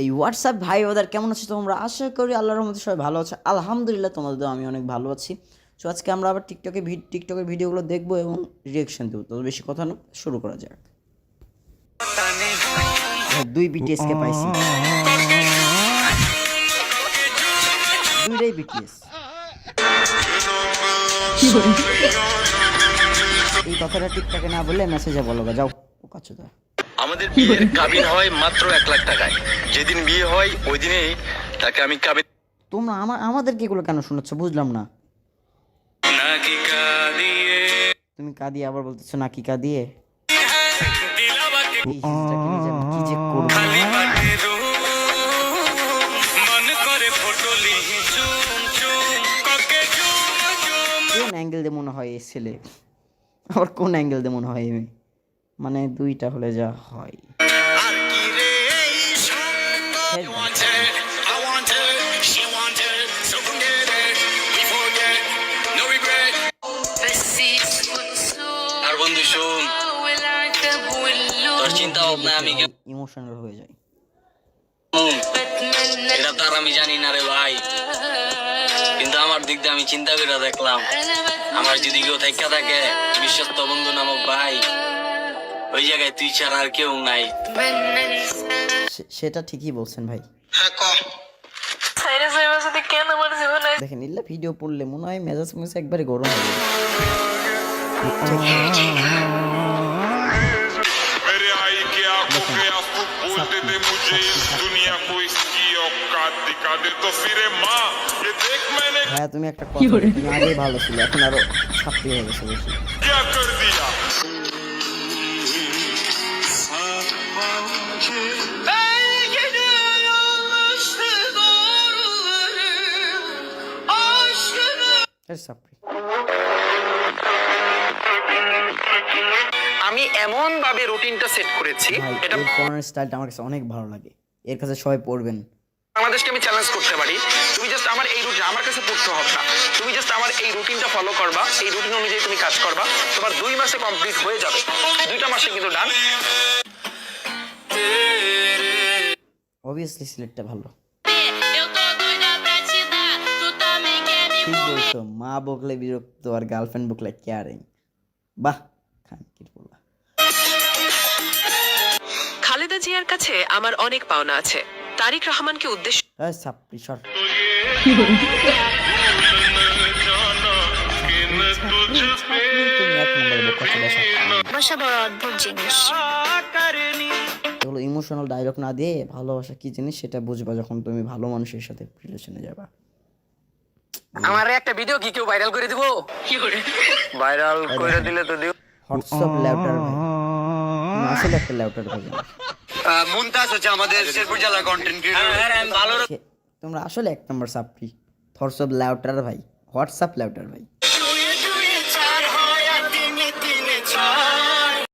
এই হোয়াটসঅ্যাপ ভাই ওদের কেমন আছো তোমরা? আশা করি আল্লাহর রহমতে সবাই ভালো আছে। আলহামদুলিল্লাহ তোমাদের আমি অনেক ভালো আছি। সো আজকে আমরা আবার টিকটকে টিকটকের ভিডিওগুলো দেখব এবং রিয়েকশন দেবো। তো বেশি কথা না শুরু করা যাক। হ্যাঁ, দুই বিটিএসকে পাইছি। দুইটাই বিটিএস এই কথাটা টিকটকে না বললে মেসেজে বলো যাও। চোদা আমাদের বিয়ের কাবিন হয় মাত্র এক লাখ টাকায়। যেদিন বিয়ে হয় ওই দিনেই তাকে আমি কাবিন তোমরা আমার আমাদেরকে এগুলো কেন শোনাচ্ছ? বুঝলাম না। তুমি কাঁদিয়ে আবার বলতেছো নাকি কাঁদিয়ে? কি যে করব? কোন অ্যাঙ্গেল দিয়ে মনে হয় এই ছেলে? আবার কোন অ্যাঙ্গেল দিয়ে মনে হয় এই মেয়ে? মানে দুইটা হলে যা হয়। আর বন্ধু শোন। তোর চিন্তা ভাবনা আমি ইমোশনাল হয়ে যায়। এটা তার আমি জানি না রে ভাই। কিন্তু আমার দিক দিয়ে আমি চিন্তা করে দেখলাম। আমার যদি কেউ থাকা থাকে বিশ্বস্ত বন্ধু নামক ভাই। ওই জায়গায় তুই ছাড়া আর কেউ নাই। সেটা ঠিকই বলছেন ভাই। হ্যাঁ, দেখেন ভিডিও পড়লে মনে হয় মেজাজ মেজাজ একবারে গরম হবে তুমি একটা কথা আগে ভালো ছিল এখন আরও সাপ্তি হয়ে গেছে বেশি। এর সাপ্রি আমি এমন ভাবে রুটিনটা সেট করেছি এটা কর্নার স্টাইলটা আমার কাছে অনেক ভালো লাগে। এর কাছে সবাই পড়বেন। বাংলাদেশকে আমি চ্যালেঞ্জ করতে পারি। তুমি জাস্ট আমার এই রুটিন আমার কাছে পড়তে হবে না। তুমি জাস্ট আমার এই রুটিনটা ফলো করবা এই রুটিন অনুযায়ী তুমি কাজ করবা। তোমার দুই মাসে কমপ্লিট হয়ে যাবে। দুইটা মাসে কিন্তু ডান অবভিয়াসলি সিলেটটা ভালো। ঠিক বলছো। মা বকলে বিরক্ত আর গার্লফ্রেন্ড বকলে কেয়ারিং বাহ খানকির বলা খালেদা জিয়ার কাছে আমার অনেক পাওনা আছে। তারিক রহমানকে উদ্দেশ্য ছাত্রী সর। ভালোবাসা বড় অদ্ভুত জিনিস। ইমোশনাল ডায়লগ না দিয়ে ভালোবাসা কি জিনিস সেটা বুঝবা যখন তুমি ভালো মানুষের সাথে রিলেশনে যাবা। আমার একটা ভিডিও কি কেউ ভাইরাল করে দিব? ভাইরাল করে দিলে তো দিও। হোয়াটসঅ্যাপ তুমি আসলে একটা ল্যাপটপ ভাই। মুনতাজ হচ্ছে আমাদের শেরপুর জেলার কন্টেন্ট ক্রিয়েটর ভালো তোমরা আসলে এক নম্বর সাপ্রি। হোয়াটসঅ্যাপ ল্যাপটপ ভাই। হোয়াটসঅ্যাপ ল্যাপটপ ভাই।